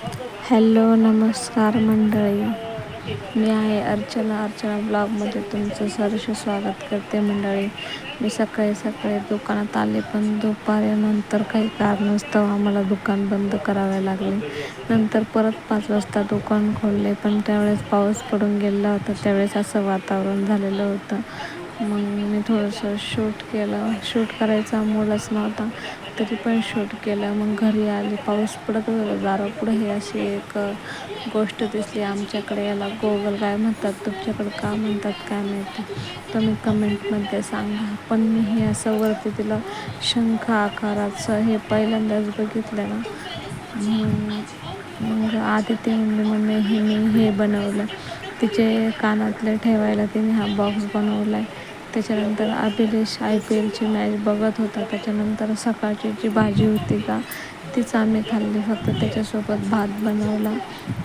Hello नमस्कार मंडळी. मी आहे अर्चना. अर्चना ब्लॉगमध्ये तुमचं सहर्ष स्वागत करते मंडळी. मी सकाळी सकाळी दुकानात आले पण दुपारनंतर काही कारणास्तव आम्हाला दुकान बंद करावे लागले. नंतर परत पाच वाजता दुकान खोलले पण त्यावेळेस पाऊस पडून गेला होता. त्यावेळेस असं वातावरण झालेलं होतं. मग मी थोडंसं शूट केलं. शूट करायचा मूडच नव्हता. तरी पण शूट केलं. मग घरी आले. पाऊस पडत होता. दारापुढं हे अशी एक गोष्ट दिसली आमच्याकडे. याला गोगल काय म्हणतात? तुमच्याकडं का म्हणतात? काय माहिती? तुम्ही कमेंटमध्ये सांगा. पण मी हे असं वरती तिला शंख आकाराचं हे पहिल्यांदाच बघितलं ना. मग आधी ती म्हणली मम्मी हे मी हे बनवलं. तिचे कानातले ठेवायला तिने हा बॉक्स बनवला आहे त्याच्यानंतर अभिलेश आय पी एलची मॅच बघत होता. त्याच्यानंतर सकाळची जी भाजी होती का तीच आम्ही खाल्ली. फक्त त्याच्यासोबत भात बनवला.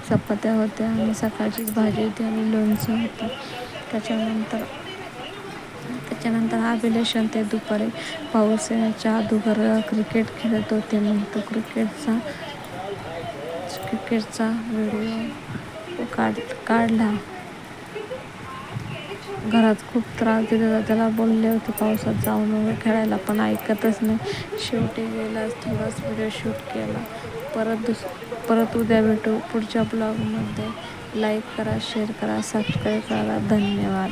चपात्या होत्या आणि सकाळचीच भाजी होती आणि लोणचं होतं. त्याच्यानंतर त्याच्यानंतर अभिलेश ते दुपारी पाऊस येण्याच्या अगोदर क्रिकेट खेळत होते. म्हणतो क्रिकेटचा क्रिकेटचा व्हिडिओ काढ काढला. घरात खूप त्रास दिला त्याला बोलले होते पावसात जाऊन खेळायला पण ऐकतच नाही. शेवटी गेलाच थोडाच व्हिडिओ शूट केला. परत दुस परत उद्या भेटू पुढच्या ब्लॉगमध्ये लाईक करा शेअर करा सबस्क्राईब करा. धन्यवाद.